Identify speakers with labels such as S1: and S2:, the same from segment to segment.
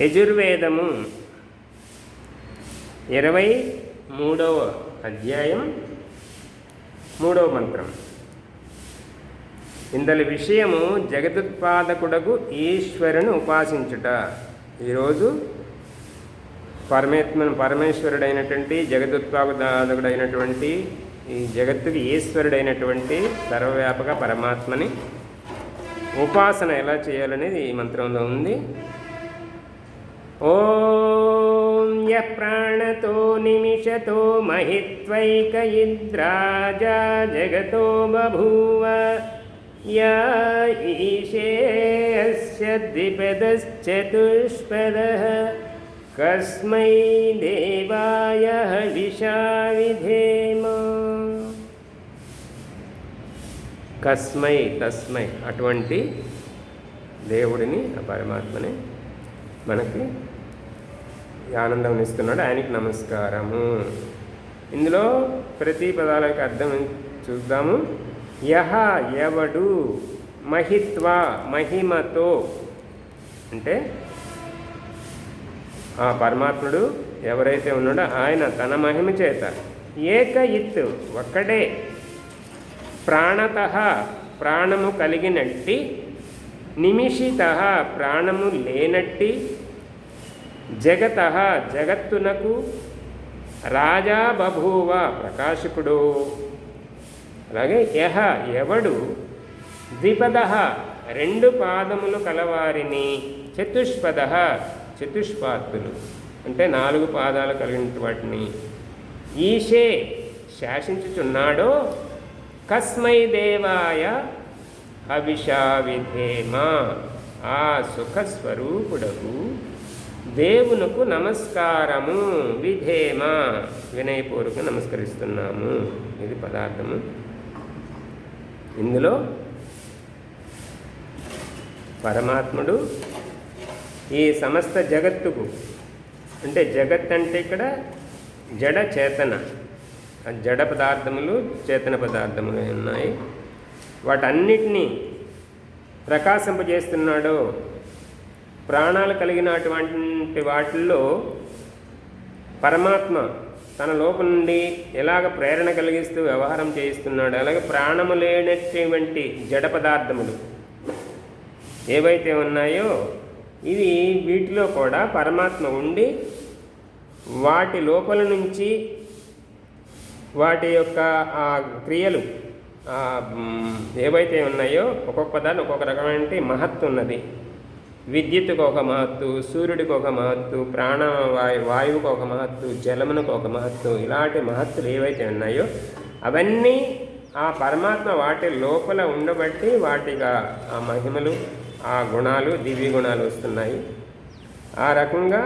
S1: యజుర్వేదము ఇరవై మూడవ అధ్యాయం మూడవ మంత్రం. ఇందలి విషయము జగదుత్పాదకుడకు ఈశ్వరుని ఉపాసించుట. ఈరోజు పరమాత్మ పరమేశ్వరుడైనటువంటి జగదుత్పాదకుడైనటువంటి ఈ జగత్తుకి ఈశ్వరుడైనటువంటి సర్వవ్యాపక పరమాత్మని ఉపాసన ఎలా చేయాలనేది ఈ మంత్రంలో ఉంది. ఓం య ప్రాణతో నిమిషతో మహిత్వైక ఇద్రాజా జగతో బభూవ. య ఈశేయస్య ద్విపదశ్చతుష్పదः. కస్మై దేవాయ హవిషా విధేమ కస్మై తస్మై అటువంటి దేవుడిని ఆ పరమాత్మని మనకి ఈ ఆనందం ఇస్తున్నాడు ఆయనకి నమస్కారము. ఇందులో ప్రతి పదాల యొక్క అర్థం చూద్దాము. యహ ఎవడు మహిత్వ మహిమతో అంటే ఆ పరమాత్ముడు ఎవరైతే ఉన్నాడో ఆయన తన మహిమ చేత ఏక ఇత్ ఒక్కడే ప్రాణత ప్రాణము కలిగినట్టి నిమిషిత ప్రాణము లేనట్టి జగత జగత్తునకు రాజా బభూవ ప్రకాశకుడు. అలాగే యహ ఎవడు? ద్విపద రెండు పాదములు కలవారిని చతుష్పద చతుష్పాత్తులు. అంటే నాలుగు పాదాలు కలిగిన వాటిని. ఈశే శాసించుచున్నాడో కస్మై దేవాయ హవిషా విధేమ ఆ సుఖస్వరూపుడకు దేవునకు నమస్కారము. విధేమ. వినయపూర్వక నమస్కరిస్తున్నాము. ఇది పదార్థము. ఇందులో పరమాత్ముడు ఈ సమస్త జగత్తుకు అంటే జగత్ అంటే ఇక్కడ జడ చేతన జడ పదార్థములు చేతన పదార్థములు ఉన్నాయి. వాటన్నిటినీ ప్రకాశింపజేస్తున్నాడు ప్రాణాలు కలిగినటువంటి వాటిల్లో పరమాత్మ తన లోపల నుండి ఎలాగ ప్రేరణ కలిగిస్తూ వ్యవహారం చేయిస్తున్నాడు. అలాగే ప్రాణము లేనటువంటి జడ పదార్థములు ఏవైతే ఉన్నాయో ఇవి వీటిలో కూడా పరమాత్మ ఉండి వాటి లోపల నుంచి వాటి యొక్క ఆ క్రియలు ఏవైతే ఉన్నాయో ఒక్కొక్క దాన్ని ఒక్కొక్క రకమైన మహత్తు ఉన్నది. విద్యుత్తుకు ఒక మహత్తు సూర్యుడికి ఒక మహత్తు ప్రాణ వాయు వాయువుకు ఒక మహత్తు జలమునకు ఒక మహత్తు ఇలాంటి మహత్తులు ఏవైతే ఉన్నాయో అవన్నీ ఆ పరమాత్మ వాటి లోపల ఉండబట్టి వాటిగా ఆ మహిమలు ఆ గుణాలు దివ్య గుణాలు వస్తున్నాయి. ఆ రకంగా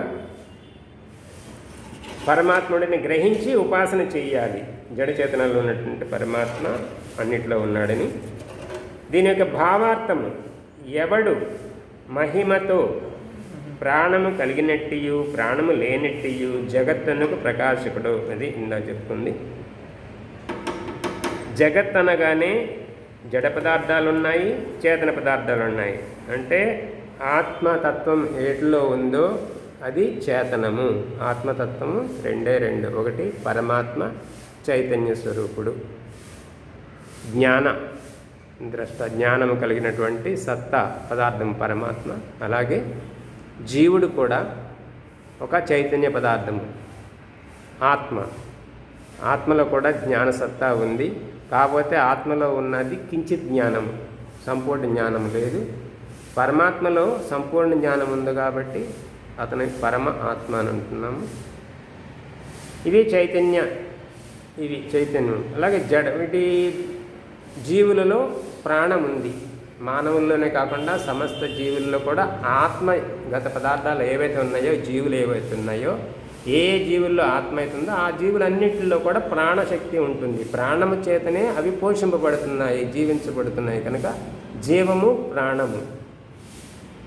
S1: పరమాత్ముడిని గ్రహించి ఉపాసన చేయాలి జడచేతనంలో ఉన్నటువంటి పరమాత్మ అన్నిట్లో ఉన్నాడని. దీని యొక్క భావార్థము ఎవడు మహిమతో ప్రాణము కలిగినట్టియు ప్రాణము లేనట్టియు జగత్తనకు ప్రకాశకుడు అది ఇందా చెప్తుంది. జగత్ అనగానే జడ పదార్థాలు ఉన్నాయి చేతన పదార్థాలు ఉన్నాయి అంటే ఆత్మతత్వం ఏటిలో ఉందో అది చేతనము. ఆత్మతత్వము రెండే రెండు. ఒకటి పరమాత్మ చైతన్య స్వరూపుడు. జ్ఞాన. ద్రష్ట జ్ఞానము కలిగినటువంటి సత్తా పదార్థం పరమాత్మ. అలాగే జీవుడు కూడా ఒక చైతన్య పదార్థము ఆత్మ. ఆత్మలో కూడా జ్ఞాన సత్తా ఉంది. కాకపోతే ఆత్మలో ఉన్నది కించిత్ జ్ఞానం సంపూర్ణ జ్ఞానం లేదు. పరమాత్మలో సంపూర్ణ జ్ఞానం ఉంది కాబట్టి అతని పరమ ఆత్మ అని అంటున్నాము. ఇది చైతన్య ఇది చైతన్యం. అలాగే జడ వీటి జీవులలో ప్రాణం ఉంది మానవుల్లోనే కాకుండా సమస్త జీవుల్లో కూడా ఆత్మగత పదార్థాలు ఏవైతే ఉన్నాయో జీవులు ఏవైతే ఉన్నాయో ఏ జీవుల్లో ఆత్మ అవుతుందో ఆ జీవులన్నింటిలో కూడా ప్రాణశక్తి ఉంటుంది. ప్రాణము చేతనే అవి పోషింపబడుతున్నాయి జీవించబడుతున్నాయి కనుక జీవము ప్రాణము.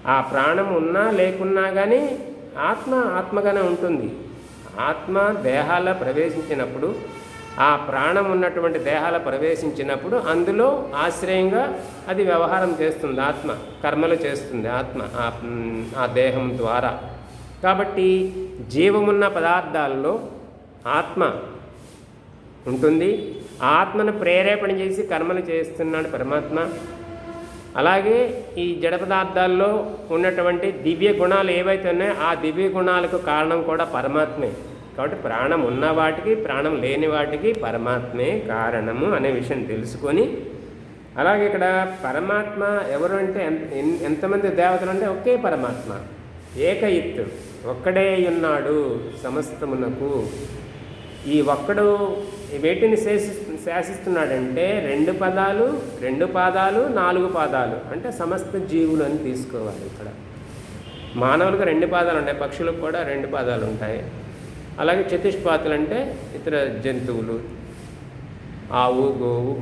S1: ఆ ప్రాణం ఉన్నా లేకున్నా కానీ ఆత్మ ఆత్మగానే ఉంటుంది. ఆత్మ దేహాల ప్రవేశించినప్పుడు ఆ ప్రాణం ఉన్నటువంటి దేహాల ప్రవేశించినప్పుడు అందులో ఆశ్రయంగా అది వ్యవహారం చేస్తుంది ఆత్మ కర్మలు చేస్తుంది ఆత్మ ఆ దేహం ద్వారా. కాబట్టి జీవమున్న పదార్థాల్లో ఆత్మ ఉంటుంది. ఆత్మను ప్రేరేపణ చేసి కర్మలు చేస్తున్నాడు పరమాత్మ. అలాగే ఈ జడ పదార్థాల్లో ఉన్నటువంటి దివ్య గుణాలు ఏవైతే ఉన్నాయో ఆ దివ్య గుణాలకు కారణం కూడా పరమాత్మే. కాబట్టి ప్రాణం ఉన్న వాటికి ప్రాణం లేని వాటికి పరమాత్మే కారణము అనే విషయం తెలుసుకొని అలాగే ఇక్కడ పరమాత్మ ఎవరు అంటే ఎంతమంది దేవతలు అంటే ఒకే పరమాత్మ. ఏకయిత్తు ఒక్కడే ఉన్నాడు సమస్తమునకు. ఈ ఒక్కడు వేటిని శాసి శాసిస్తున్నాడంటే రెండు పదాలు రెండు పాదాలు నాలుగు పాదాలు. అంటే సమస్త జీవులు అని తీసుకోవాలి ఇక్కడ. మానవులకు రెండు పాదాలు ఉంటాయి పక్షులకు కూడా రెండు పాదాలు ఉంటాయి. అలాగే చతుష్పాతులు అంటే ఇతర జంతువులు. ఆవు గోవు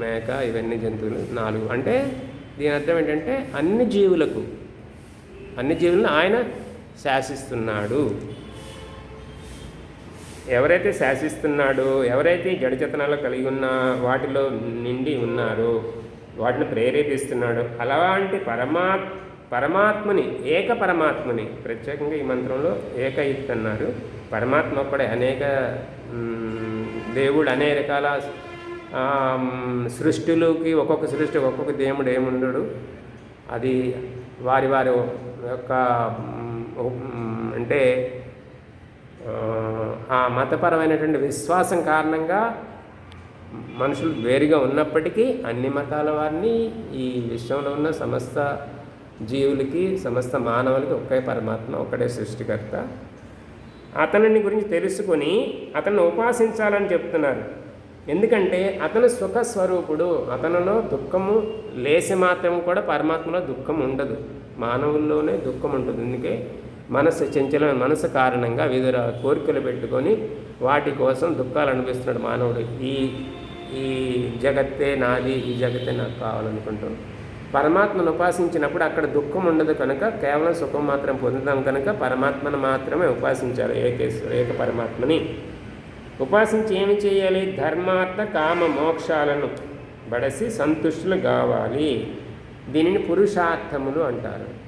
S1: మేక ఇవన్నీ జంతువులు నాలుగు. అంటే దీని అర్థం ఏంటంటే అన్ని జీవులకు అన్ని జీవులను ఆయన శాసిస్తున్నాడు. ఎవరైతే శాసిస్తున్నాడో ఎవరైతే జడచతనాలు కలిగి ఉన్న వాటిలో నిండి ఉన్నారో వాటిని ప్రేరేపిస్తున్నాడో అలాంటి పరమాత్మ పరమాత్మని ఏక పరమాత్మని ప్రత్యేకంగా ఈ మంత్రంలో ఏకయుక్త అన్నారు పరమాత్మ ఒక్కడే అనేక దేవుడు అనేక రకాల సృష్టిలోకి ఒక్కొక్క సృష్టి ఒక్కొక్క దేవుడు ఏముండడు. అది వారి వారి యొక్క అంటే ఆ, ఆ మతపరమైనటువంటి విశ్వాసం కారణంగా మనుషులు వేరుగా ఉన్నప్పటికీ అన్ని మతాల వారిని ఈ విశ్వంలో ఉన్న సమస్త జీవులకి సమస్త మానవులకి ఒకే పరమాత్మ ఒక్కడే సృష్టికర్త. అతనిని గురించి తెలుసుకొని అతన్ని ఉపాసించాలని చెప్తున్నారు. ఎందుకంటే అతను సుఖ స్వరూపుడు అతనిలో దుఃఖము లేసి మాత్రం కూడా పరమాత్మలో దుఃఖం ఉండదు. మానవుల్లోనే దుఃఖం ఉంటుంది. అందుకే మనసు చంచలమైన మనసు కారణంగా వివిధ కోరికలు పెట్టుకొని వాటి కోసం దుఃఖాలు అనిపిస్తున్నాడు మానవుడు. ఈ ఈ జగత్తే నాది ఈ జగత్తే నాకు కావాలనుకుంటున్నాడు పరమాత్మను ఉపాసించినప్పుడు అక్కడ దుఃఖం ఉండదు కనుక కేవలం సుఖం మాత్రం పొందుతాం కనుక పరమాత్మను మాత్రమే ఉపాసించాలి ఏకేశ్వర ఏక పరమాత్మని. ఉపాసించి ఏమి చేయాలి? ధర్మార్థ కామ మోక్షాలను బడసి సంతుష్టులు కావాలి. దీనిని పురుషార్థములు అంటారు.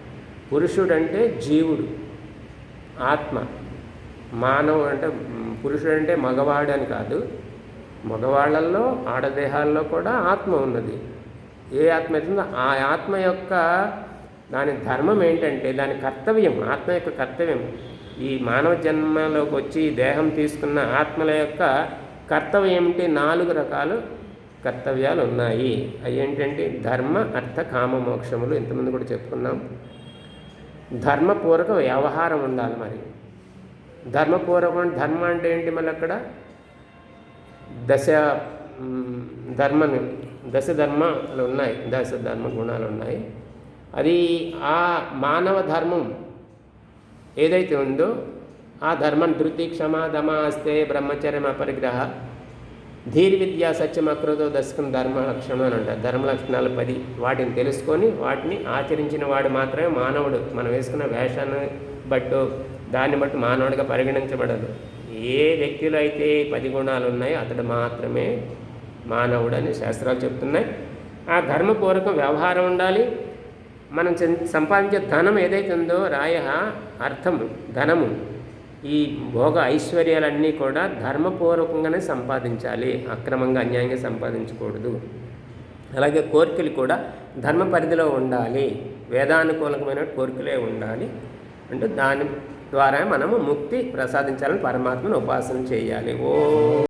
S1: పురుషుడు అంటే జీవుడు ఆత్మ. మానవుడు అంటే పురుషుడు అంటే మగవాడని కాదు. మగవాళ్ళల్లో ఆడదేహాల్లో కూడా ఆత్మ ఉన్నది. ఏ ఆత్మ అవుతుందో ఆ ఆత్మ యొక్క దాని ధర్మం ఏంటంటే దాని కర్తవ్యం ఆత్మ యొక్క కర్తవ్యం ఈ మానవ జన్మలోకి వచ్చి దేహం తీసుకున్న ఆత్మల యొక్క కర్తవ్యం ఏమిటి? నాలుగు రకాలు కర్తవ్యాలు ఉన్నాయి. అవి ఏంటంటే ధర్మ అర్థ కామ మోక్షములు. ఇంతమంది కూడా చెప్పుకున్నాం. ధర్మపూర్వక వ్యవహారం ఉండాలి మరి. ధర్మపూర్వకం ధర్మ అంటే ఏంటి మళ్ళీ అక్కడ? దశ ధర్మం దశ ధర్మాలు ఉన్నాయి దశ ధర్మ గుణాలు ఉన్నాయి. అది ఆ మానవ ధర్మం ఏదైతే ఉందో ఆ ధర్మం ధృతి క్షమ దమ అస్తే బ్రహ్మచర్యం అపరిగ్రహ ధీర్ విద్య సత్యం అక్రోధో దశకం ధర్మ లక్షణం అని అంటారు ధర్మ లక్షణాలు పది. వాటిని తెలుసుకొని వాటిని ఆచరించిన వాడు మాత్రమే మానవుడు. మనం వేసుకున్న వేషాన్ని బట్టు దాన్ని బట్టి మానవుడిగా పరిగణించబడదు. ఏ వ్యక్తిలో అయితే పది గుణాలు ఉన్నాయో అతడు మాత్రమే మానవుడు అని శాస్త్రాలు చెప్తున్నాయి. ఆ ధర్మపూర్వకం వ్యవహారం ఉండాలి. మనం సంపాదించే ధనం ఏదైతే ఉందో రాయ అర్థము ధనము. ఈ భోగ ఐశ్వర్యాలన్నీ కూడా ధర్మపూర్వకంగానే సంపాదించాలి. అక్రమంగా అన్యాయంగా సంపాదించకూడదు. అలాగే కోరికలు కూడా ధర్మ పరిధిలో ఉండాలి. వేదానుకూలమైన కోరికలే ఉండాలి. అంటే దాని ద్వారా మనము ముక్తి ప్రసాదించాలని పరమాత్మను ఉపాసన చేయాలి. ఓ